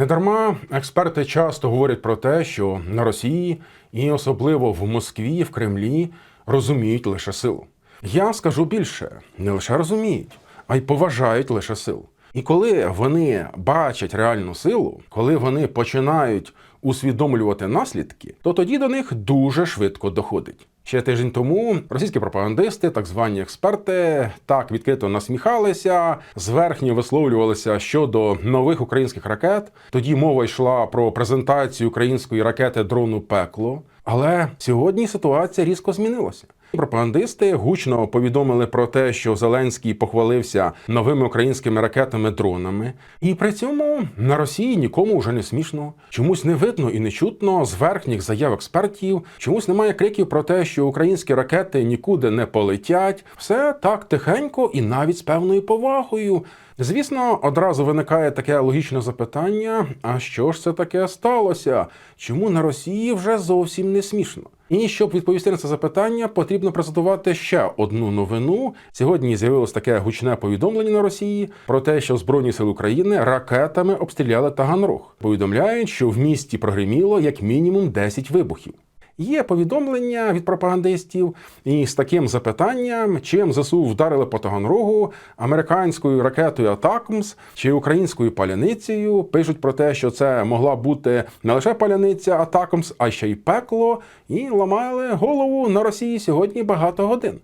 Недарма експерти часто говорять про те, що на Росії і особливо в Москві, в Кремлі розуміють лише силу. Я скажу більше, не лише розуміють, а й поважають лише силу. І коли вони бачать реальну силу, коли вони починають усвідомлювати наслідки, то тоді до них дуже швидко доходить. Ще тиждень тому російські пропагандисти, так звані експерти, так відкрито насміхалися, зверхньо висловлювалися щодо нових українських ракет. Тоді мова йшла про презентацію української ракети дрону пекло. Але сьогодні ситуація різко змінилася. Пропагандисти гучно повідомили про те, що Зеленський похвалився новими українськими ракетами-дронами, і при цьому на Росії нікому вже не смішно. Чомусь не видно і не чутно з верхніх заяв експертів. Чомусь немає криків про те, що українські ракети нікуди не полетять. Все так тихенько і навіть з певною повагою. Звісно, одразу виникає таке логічне запитання: а що ж це таке сталося? Чому на Росії вже зовсім не смішно? І щоб відповісти на це запитання, потрібно презентувати ще одну новину. Сьогодні з'явилось таке гучне повідомлення на Росії про те, що Збройні сили України ракетами обстріляли Таганрог. Повідомляють, що в місті прогреміло як мінімум 10 вибухів. Є повідомлення від пропагандистів і з таким запитанням, чим ЗСУ вдарили по Таганрогу американською ракетою Атакмс чи українською паляницею. Пишуть про те, що це могла бути не лише паляниця Атакмс, а ще й пекло, і ламали голову на Росії сьогодні багато годин.